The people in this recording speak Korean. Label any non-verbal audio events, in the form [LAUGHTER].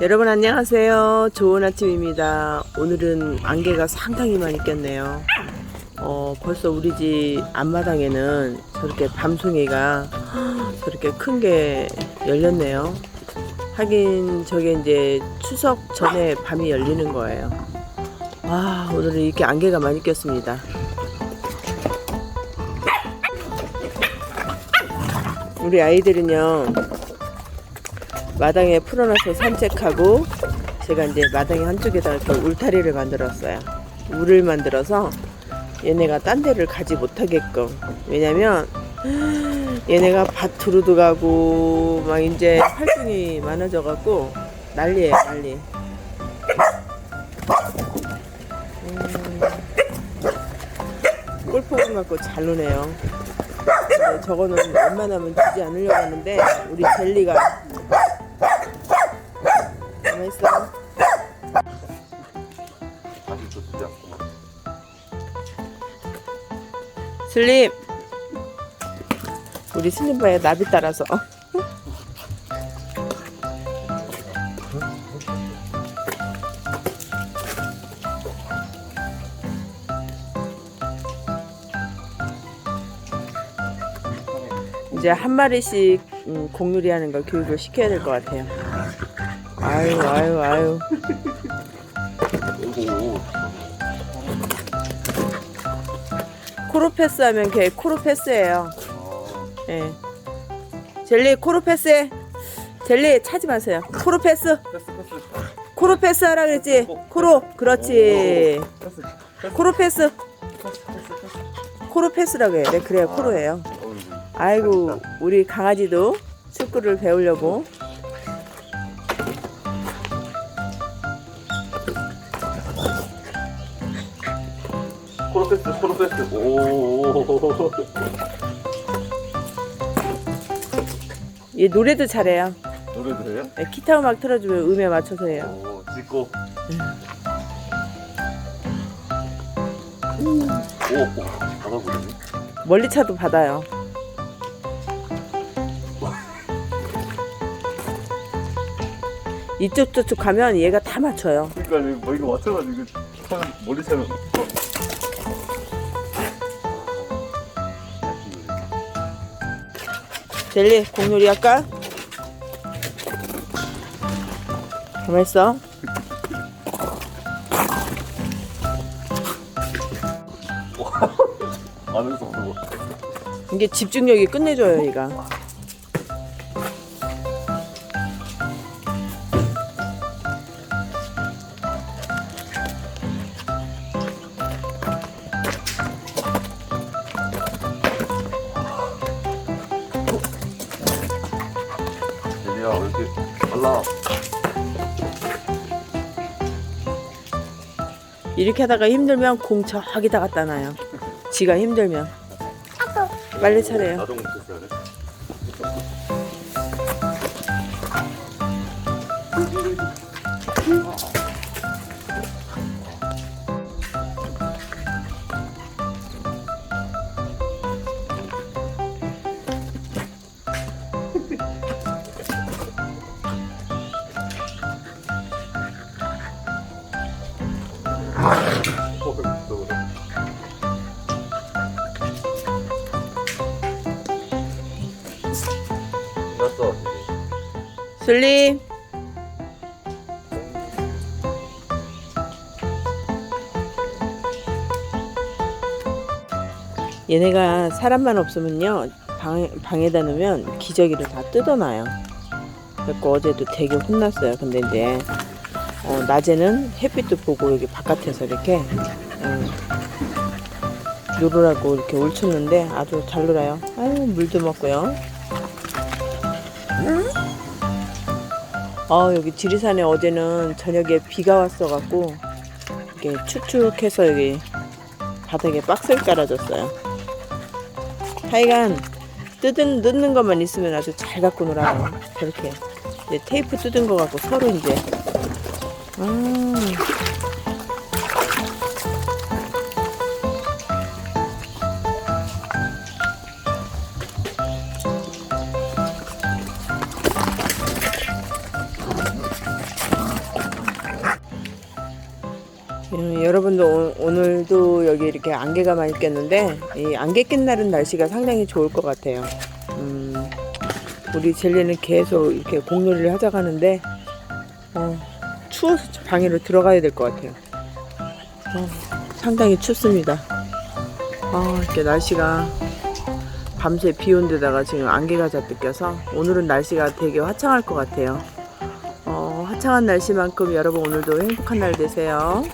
여러분 안녕하세요. 좋은 아침입니다. 오늘은 안개가 상당히 많이 꼈네요. 어, 벌써 우리 집 앞마당에는 저렇게 밤송이가 [GASPS] 저렇게 큰 게 열렸네요. 하긴 저게 이제 추석 전에 밤이 열리는 거예요. 와, 오늘은 이렇게 안개가 많이 꼈습니다. 우리 아이들은요, 마당에 풀어놔서 산책하고 제가 이제 마당의 한쪽에다가 이렇게 울타리를 만들었어요. 울을 만들어서 얘네가 딴 데를 가지 못하게끔. 왜냐면 얘네가 밭으로도 가고 막 이제 활동이 많아져 갖고 난리예요 난리. 음, 골프공 갖고 잘 노네요. 저거는 웬만하면 주지 않으려고 하는데 우리 젤리가 않구만. 슬립. 우리 슬림바에 나비 따라서. 이제 한 마리씩 음, 공놀이 하는 걸 교육을 시켜야 될 것 같아요. 아유, 아유, 아유. 오고. 코로패스 하면 걔 코로패스예요. 아, 예. 젤리 코로패스 젤리 차지 마세요. 패스. 코로패스 하라 그랬지. 코로 그렇지. 패스. 코로패스 코로패스라고 해요. 네 그래요 코로예요. 아이고 우리 강아지도 축구를 배우려고 코로 패스. 오. 얘 노래도 잘해요. 노래 들어요? 네, 기타 음악 틀어주면 음에 맞춰서 해요. 오 찍고. 오. 받아보네. 멀리 차도 받아요. 이쪽 저쪽 가면 얘가 다 맞춰요. 그러니까 뭐 이거 맞춰가지고 참 멀리 차면. 젤리 공놀이 할까? 가만 있어. 안에서. 이게 집중력이 끝내줘요, 얘가. 이렇게 하다가 힘들면 공 저기다 갖다 놔요. 지가 힘들면. 빨리 차래요. 자동 패스 하네. 슬림. 얘네가 사람만 없으면요 방, 방에다 놓으면 기저귀를 다 뜯어놔요. 그래서 어제도 되게 혼났어요. 근데 이제 어, 낮에는 햇빛도 보고 여기 바깥에서 이렇게 음, 놀으라고 이렇게 울쳤는데 아주 잘 놀아요. 아유 물도 먹고요. 아 여기 지리산에 어제는 저녁에 비가 왔어갖고 이렇게 축축해서 여기 바닥에 박스를 깔아줬어요. 하여간 뜯은 뜯는 것만 있으면 아주 잘 갖고 놀아요. 저렇게 테이프 뜯은 거 갖고 서로 이제 아 음, 여러분도 오, 늘도 여기 이렇게 안개가 많이 꼈는데 이 안개 낀 날은 날씨가 상당히 좋을 것 같아요. 음, 우리 젤리는 계속 이렇게 공놀이를 하자 가는데 어, 추워서 방에로 들어가야 될 것 같아요. 어, 상당히 춥습니다. 아, 이렇게 날씨가 밤새 비 온 데다가 지금 안개가 잔뜩 껴서 오늘은 날씨가 되게 화창할 것 같아요. 어, 화창한 날씨만큼 여러분 오늘도 행복한 날 되세요.